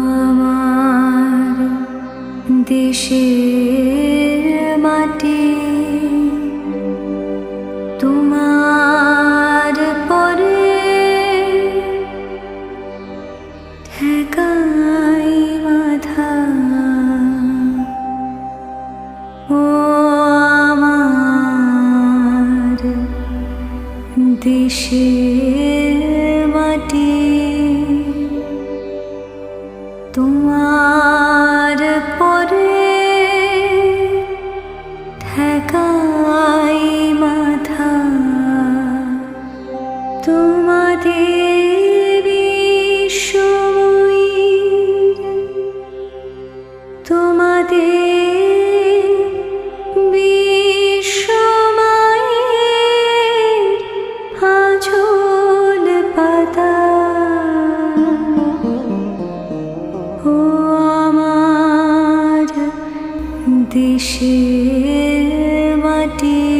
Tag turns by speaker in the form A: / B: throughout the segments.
A: আমার দেশের দেশের মাটি ও আমার দেশের মাটি।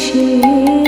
A: 去